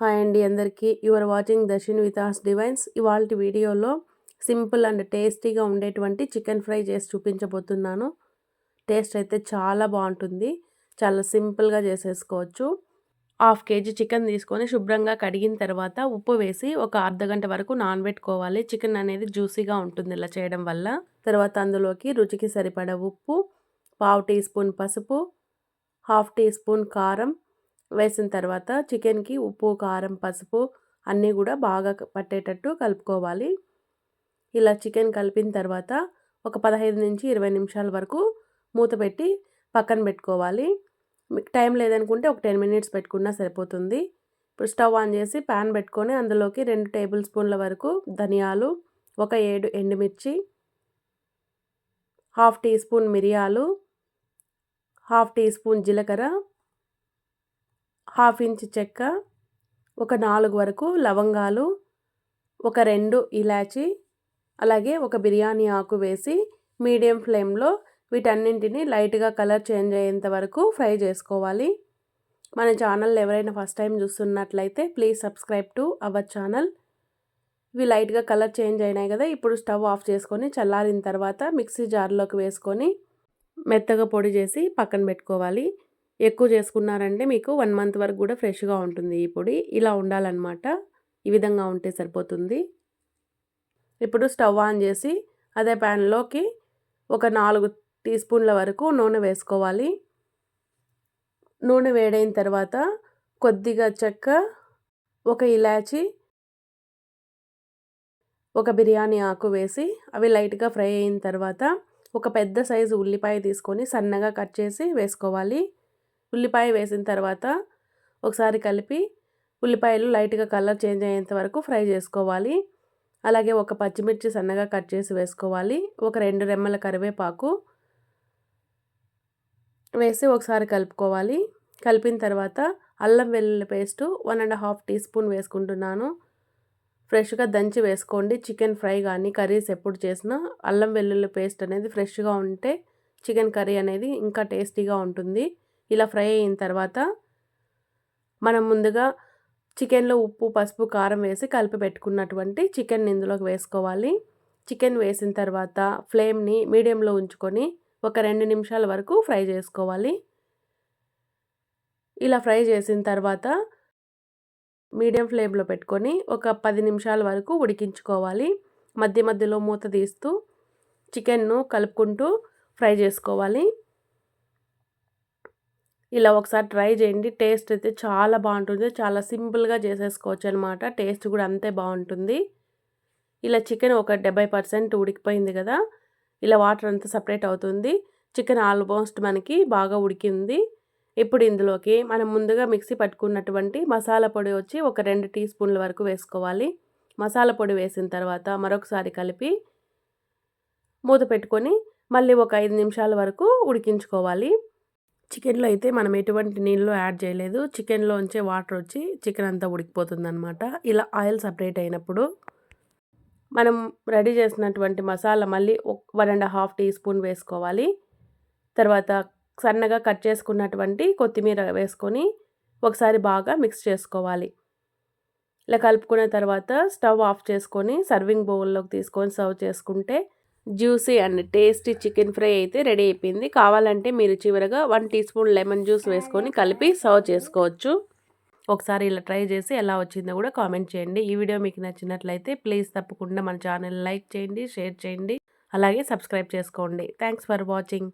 Hi అండి అందరికీ. Your watching Darshan with us divines ఇవాళ వీడియోలో సింపుల్ అండ్ టేస్టీగా ఉండేటువంటి చికెన్ ఫ్రై చేసి చూపించబోతున్నాను. టేస్ట్ అయితే చాలా బాగుంటుంది. చాలా సింపుల్గా చేసేసుకోవచ్చు. హాఫ్ కేజీ చికెన్ తీసుకొని శుభ్రంగా కడిగిన తర్వాత ఉప్పు వేసి ఒక అర్ధ గంట వరకు నానబెట్టుకోవాలి. చికెన్ అనేది జ్యూసీగా ఉంటుంది ఇలా చేయడం వల్ల. తర్వాత అందులోకి రుచికి సరిపడ ఉప్పు పావు టీ స్పూన్ పసుపు హాఫ్ టీ స్పూన్ కారం వేసిన తర్వాత చికెన్కి ఉప్పు కారం పసుపు అన్నీ కూడా బాగా పట్టేటట్టు కలుపుకోవాలి. ఇలా చికెన్ కలిపిన తర్వాత ఒక పదహైదు నుంచి ఇరవై నిమిషాల వరకు మూత పెట్టి పక్కన పెట్టుకోవాలి. మీకు టైం లేదనుకుంటే ఒక టెన్ మినిట్స్ పెట్టుకున్నా సరిపోతుంది. ఇప్పుడు స్టవ్ ఆన్ చేసి ప్యాన్ పెట్టుకొని అందులోకి రెండు టేబుల్ స్పూన్ల వరకు ధనియాలు ఒక ఏడు ఎండుమిర్చి హాఫ్ టీ స్పూన్ మిరియాలు హాఫ్ టీ స్పూన్ జీలకర్ర హాఫ్ ఇంచ్ చెక్క ఒక నాలుగు వరకు లవంగాలు ఒక రెండు ఇలాచి అలాగే ఒక బిర్యానీ ఆకు వేసి మీడియం ఫ్లేమ్లో వీటన్నింటిని లైట్గా కలర్ చేంజ్ అయ్యేంత వరకు ఫ్రై చేసుకోవాలి. మన ఛానల్ ఎవరైనా ఫస్ట్ టైం చూస్తున్నట్లయితే please subscribe to our channel. ఇవి లైట్గా కలర్ చేంజ్ అయినాయి కదా ఇప్పుడు స్టవ్ ఆఫ్ చేసుకొని చల్లారిన తర్వాత మిక్సీ జార్లోకి వేసుకొని మెత్తగా పొడి చేసి పక్కన పెట్టుకోవాలి. ఎక్కువ చేసుకున్నారంటే మీకు వన్ మంత్ వరకు కూడా ఫ్రెష్గా ఉంటుంది ఈ పొడి. ఇలా ఉండాలన్నమాట. ఈ విధంగా ఉంటే సరిపోతుంది. ఇప్పుడు స్టవ్ ఆన్ చేసి అదే ప్యాన్లోకి ఒక నాలుగు టీ స్పూన్ల వరకు నూనె వేసుకోవాలి. నూనె వేడైన తర్వాత కొద్దిగా చెక్క ఒక ఇలాచి ఒక బిర్యానీ ఆకు వేసి అవి లైట్గా ఫ్రై అయిన తర్వాత ఒక పెద్ద సైజు ఉల్లిపాయ తీసుకొని సన్నగా కట్ చేసి వేసుకోవాలి. ఉల్లిపాయ వేసిన తర్వాత ఒకసారి కలిపి ఉల్లిపాయలు లైట్గా కలర్ చేంజ్ అయ్యేంత వరకు ఫ్రై చేసుకోవాలి. అలాగే ఒక పచ్చిమిర్చి సన్నగా కట్ చేసి వేసుకోవాలి. ఒక రెండు రెమ్మల కరివేపాకు వేసి ఒకసారి కలుపుకోవాలి. కలిపిన తర్వాత అల్లం వెల్లుల్లి paste one and half teaspoon వేసుకుంటున్నాను. ఫ్రెష్గా దంచి వేసుకోండి. చికెన్ ఫ్రై కానీ కర్రీస్ ఎప్పుడు చేసినా అల్లం వెల్లుల్లి పేస్ట్ అనేది ఫ్రెష్గా ఉంటే చికెన్ కర్రీ అనేది ఇంకా టేస్టీగా ఉంటుంది. ఇలా ఫ్రై అయిన తర్వాత మనం ముందుగా చికెన్లో ఉప్పు పసుపు కారం వేసి కలిపి పెట్టుకున్నటువంటి చికెన్ ఇందులోకి వేసుకోవాలి. చికెన్ వేసిన తర్వాత ఫ్లేమ్ని మీడియంలో ఉంచుకొని ఒక రెండు నిమిషాల వరకు ఫ్రై చేసుకోవాలి. ఇలా ఫ్రై చేసిన తర్వాత మీడియం ఫ్లేమ్లో పెట్టుకొని ఒక పది నిమిషాల వరకు ఉడికించుకోవాలి. మధ్య మధ్యలో మూత తీస్తూ చికెన్ను కలుపుకుంటూ ఫ్రై చేసుకోవాలి. ఇలా ఒకసారి ట్రై చేయండి. టేస్ట్ అయితే చాలా బాగుంటుంది. చాలా సింపుల్గా చేసేసుకోవచ్చు అనమాట టేస్ట్ కూడా అంతే బాగుంటుంది. ఇలా చికెన్ ఒక డెబ్బై పర్సెంట్ ఉడికిపోయింది కదా. ఇలా వాటర్ అంతా సపరేట్ అవుతుంది. చికెన్ ఆల్మోస్ట్ మనకి బాగా ఉడికింది. ఇప్పుడు ఇందులోకి మనం ముందుగా మిక్సీ పట్టుకున్నటువంటి మసాలా పొడి వచ్చి ఒక రెండు టీ స్పూన్ల వరకు వేసుకోవాలి. మసాలా పొడి వేసిన తర్వాత మరొకసారి కలిపి మూత పెట్టుకొని మళ్ళీ ఒక ఐదు నిమిషాల వరకు ఉడికించుకోవాలి. చికెన్లో అయితే మనం ఎటువంటి నీళ్ళు యాడ్ చేయలేదు. చికెన్లో ఉంచే వాటర్ వచ్చి చికెన్ అంతా ఉడికిపోతుంది అనమాట ఇలా ఆయిల్ సపరేట్ అయినప్పుడు మనం రెడీ చేసినటువంటి మసాలా మళ్ళీ one and half teaspoon వేసుకోవాలి. తర్వాత సన్నగా కట్ చేసుకున్నటువంటి కొత్తిమీర వేసుకొని ఒకసారి బాగా మిక్స్ చేసుకోవాలి. ఇలా కలుపుకున్న తర్వాత స్టవ్ ఆఫ్ చేసుకొని సర్వింగ్ బౌల్లోకి తీసుకొని సర్వ్ చేసుకుంటే juicy and tasty chicken fry అయితే రెడీ అయిపోయింది. కావాలంటే మీరు చివరగా one teaspoon lemon juice వేసుకొని కలిపి సర్వ్ చేసుకోవచ్చు. ఒకసారి ఇలా ట్రై చేసి ఎలా వచ్చిందో కూడా కామెంట్ చేయండి. ఈ వీడియో మీకు నచ్చినట్లయితే ప్లీజ్ తప్పకుండా మన ఛానల్ లైక్ చేయండి షేర్ చేయండి అలాగే సబ్స్క్రైబ్ చేసుకోండి. Thanks for watching.